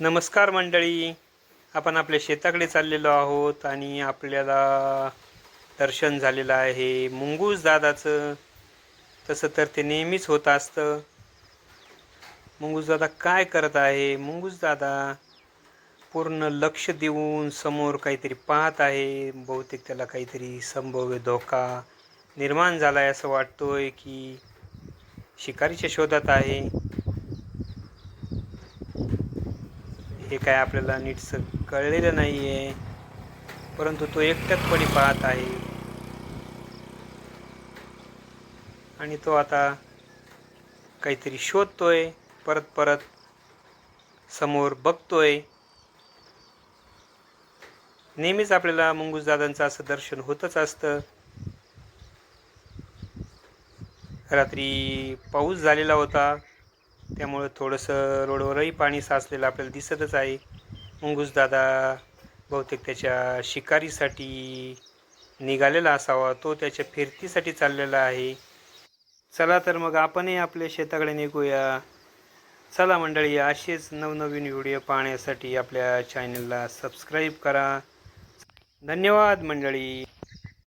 नमस्कार मंडळी. आपण आपल्या शेताकडे चाललेलो आहोत आणि आपल्याला दर्शन झालेलं आहे मुंगूस दादाचं. तसं तर ते नेहमीच होत असतं. मुंगूस दादा काय करत आहे? मुंगूस दादा पूर्ण लक्ष देऊन समोर काहीतरी पाहत आहे. बहुतेक त्याला काहीतरी संभाव्य धोका निर्माण झाला आहे असं वाटतोय की शिकारीच्या शोधात आहे. हे काय आपल्याला नीटसं कळलेलं नाही आहे परंतु तो एकट्यातपणे पाहत आहे. आणि तो आता काहीतरी शोधतोय. परत परत समोर बघतोय. नेहमीच आपल्याला मंगूस दादांचं असं दर्शन होतच असतं. रात्री पाऊस झालेला होता. त्यामुळं थोडंसं रोडवरही पाणी साचलेलं आपल्याला दिसतच आहे. मुंगूस दादा बहुतेक त्याच्या शिकारीसाठी निघालेला असावा तो त्याच्या फिरतीसाठी चाललेला आहे. चला तर मग आपणही आपल्या शेताकडे निघूया. चला मंडळी असेच नवनवीन व्हिडिओ पाहण्यासाठी आपल्या चॅनलला सबस्क्राईब करा. धन्यवाद मंडळी.